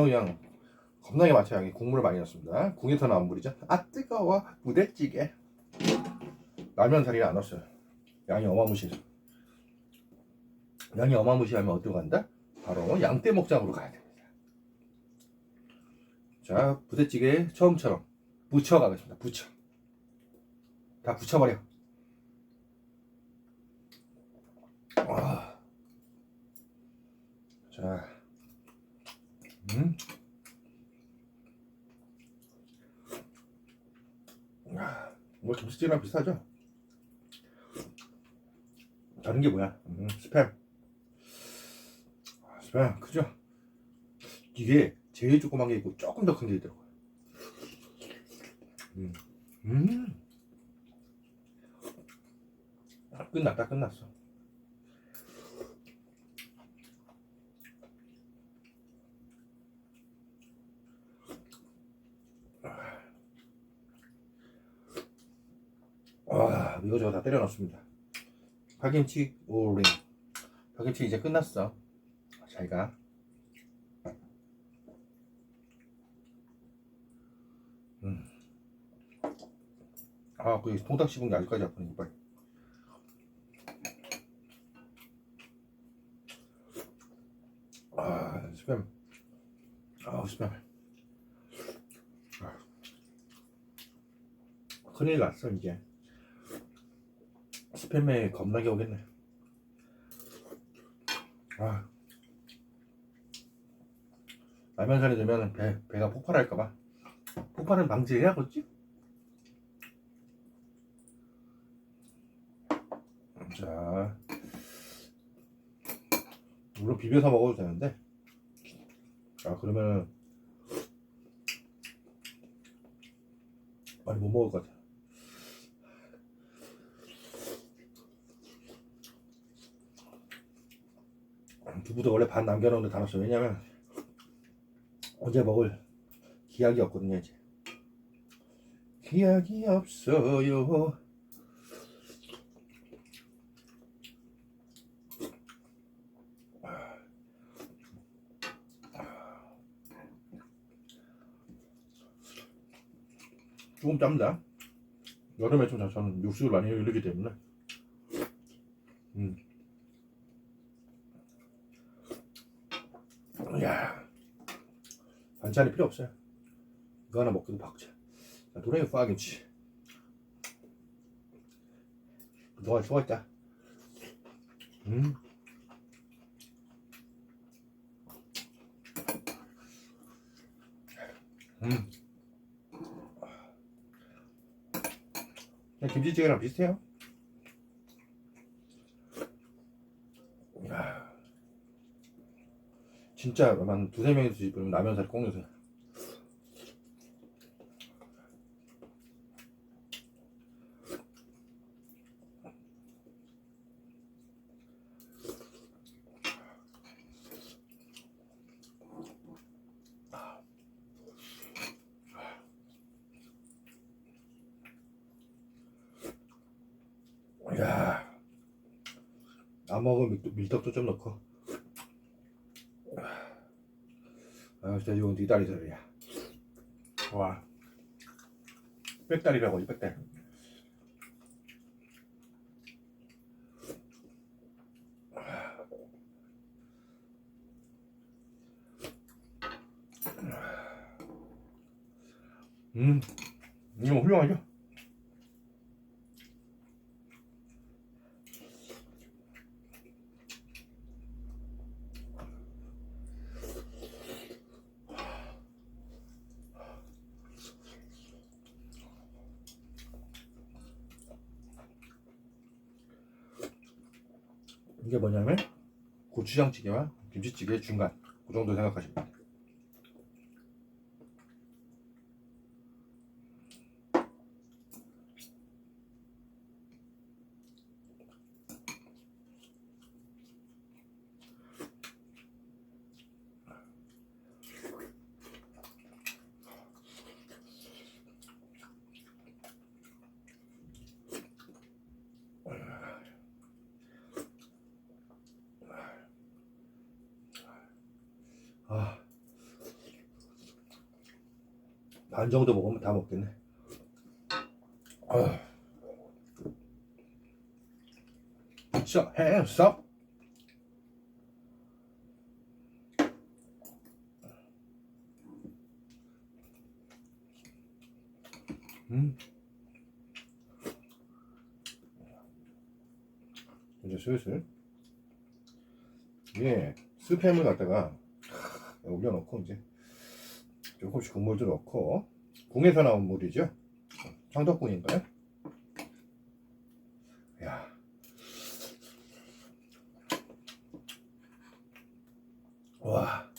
그냥 겁나게 많죠 양이 국물을 많이 넣습니다. 국에서 나온 물이죠. 아 뜨거워. 부대찌개. 라면 자리에 안 넣었어요. 양이 어마무시해서. 양이 어마무시하면 어디로 간다? 바로 양떼목장으로 가야 됩니다. 자 부대찌개 처음처럼 부쳐 가겠습니다. 부쳐. 다 부쳐버려. 아. 자 음. 아, 뭐 김치찌개랑 비슷하죠? 다른 게 뭐야? 음, 스팸. 아, 스팸 크죠? 이게 제일 조그만 게 있고 조금 더 큰 게 있더라고요. 음, 음. 아, 끝났다 끝났어. 와 이거저거 다 때려 넣습니다. 파김치 오링 파김치 이제 끝났어. 잘가. 음. 아 그 통닭 씹은 게 아직까지 아프네 이빨. 아 스팸. 아 스팸. 아. 큰일 났어 이제 스팸에 겁나게 오겠네. 아. 라면 살이 들면 배, 배가 폭발할까봐. 폭발은 방지해야겠지? 자. 물론 비벼서 먹어도 되는데. 아, 그러면 많이 못 먹을 것 같아. 두부도 원래 반 남겨놓는데 다 넣었어. 왜냐면 언제 먹을 기약이 없거든요 이제. 기약이 없어요. 조금 짭니다. 여름에 좀 저는 육수를 많이 흘리기 때문에. 음. 야 반찬이 필요 없어요. 이거 하나 먹기도 박자. 자, 도랭이 파김치. 그동안 수고했다. 음. 음. 김치찌개랑 비슷해요. 진짜 한 두세 명이서 집으면 라면 꼭 넣으세요. 야, 안 먹으면 밀- 밀떡도 좀 넣고. 아, 진짜 이건 뒷다리살이야. 와. 빽다리라고, 이 빽다리. 음, 이거 훌륭하죠? 이게 뭐냐면 고추장찌개와 김치찌개 중간 그 정도 생각하시면. 아, 반 정도 먹으면 다 먹겠네. 아. So hands up. 음. 이제 슬슬 예 스팸을 갖다가 올려놓고 이제 조금씩 국물도 넣고 궁에서 나온 물이죠 청덕궁인가요? 야 와.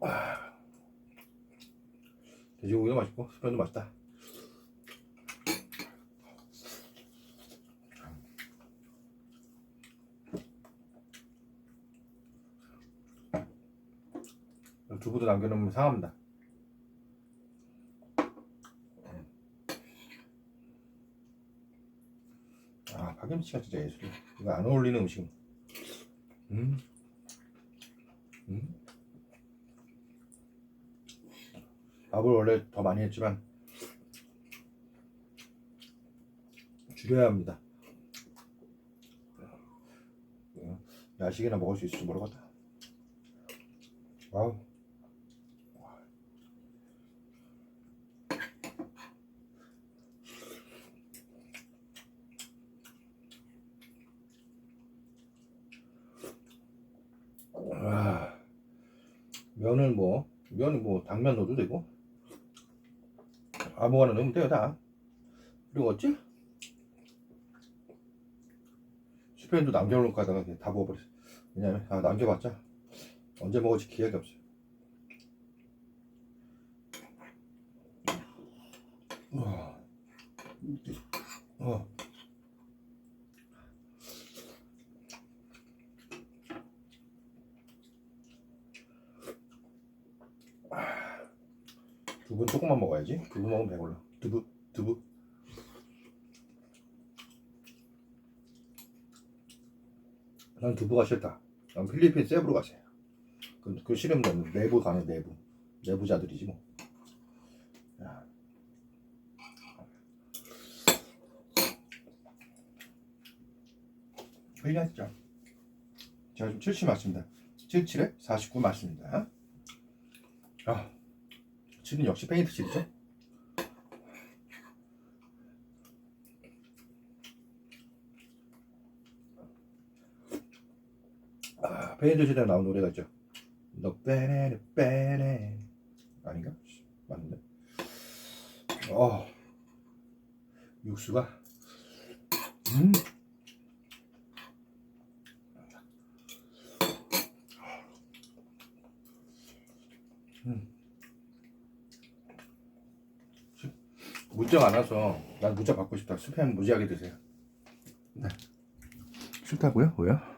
와. 돼지고기도 맛있고 스팸도 맛있다. 두부도 남겨놓으면 상합니다. 아 파김치가 진짜 예술이야. 이거 안 어울리는 음식. 음. 음. 밥을 원래 더 많이 했지만 줄여야 합니다. 야식이나 먹을 수 있을지 모르겠다. 와우. 아, 면을 뭐 면은 뭐 당면 넣어도 되고. 아무거나 넣으면 돼요 다. 그리고 어찌? 스팸도 남겨놓을까 하다가 다 먹어버렸어. 왜냐면 아, 남겨봤자 언제 먹을지 기억이 없어요. 우와. 어. 두부 조금만 먹어야지. 두부 먹으면 배불러. 두부, 두부. 난 두부가 싫다. 난 필리핀 세부로 가세요. 그, 그 싫으면 난 내부 가는 내부. 내부자들이지 뭐. 야. 회의하시죠. 제가 지금 70 맞습니다. 77에 49 맞습니다. 아. 칠은 역시 페인트 칠이죠. 아, 페인트 칠에 나온 노래가 있죠. 너 빼네 빼네 아닌가? 맞는데. 어 육수가 음. 음. 문자가 안 와서 난 문자 받고 싶다. 스팸 무지하게 드세요. 네. 싫다고요? 왜요?